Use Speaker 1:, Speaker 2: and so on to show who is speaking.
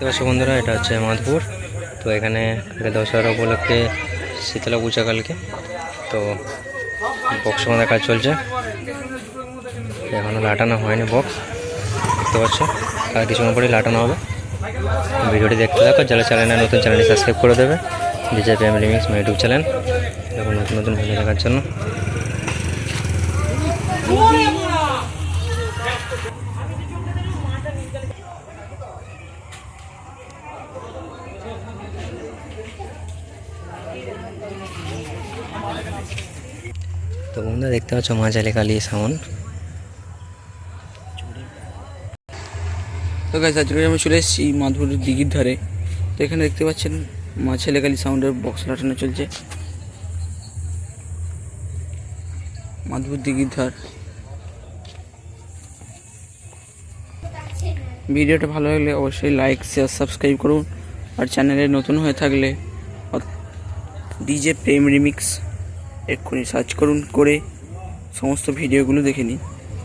Speaker 1: দেখতে বন্ধুরা, এটা হচ্ছে মাধপুর তো এখানে দশহরা উপলক্ষে শীতলা পূজা কালকে। তো বক্স বাঁধার কাজ চলছে। এখনও লাটানো হয়নি বক্স দেখতে পাচ্ছ? আর কিছুক্ষণ পরেই লাটানো হবে। ভিডিওটি দেখতে থাকো। যারা চ্যানেলে নতুন চ্যানেলটি সাবস্ক্রাইব করে দেবে। DJ family mix my YouTube channel এখন নতুন নতুন ভিডিও দেখার জন্য। তো বন্ধুরা, দেখতে পাচ্ছ মাঝালি কালী সাউন্ড
Speaker 2: তো গাছ আজকে আমি চলে এসেছি মাধুর দিঘির ধারে। তো এখানে দেখতে পাচ্ছেন মা ছেলেকালি সাউন্ডের বক্স লাটানো চলছে। মাধুর দিঘির ধার। ভিডিওটা ভালো লাগলে অবশ্যই লাইক শেয়ার সাবস্ক্রাইব করুন। আর চ্যানেলে নতুন হয়ে থাকলে ডিজে প্রেম রিমিক্স এক্ষুনি সার্চ করুন করে সমস্ত ভিডিওগুলো দেখে নিন।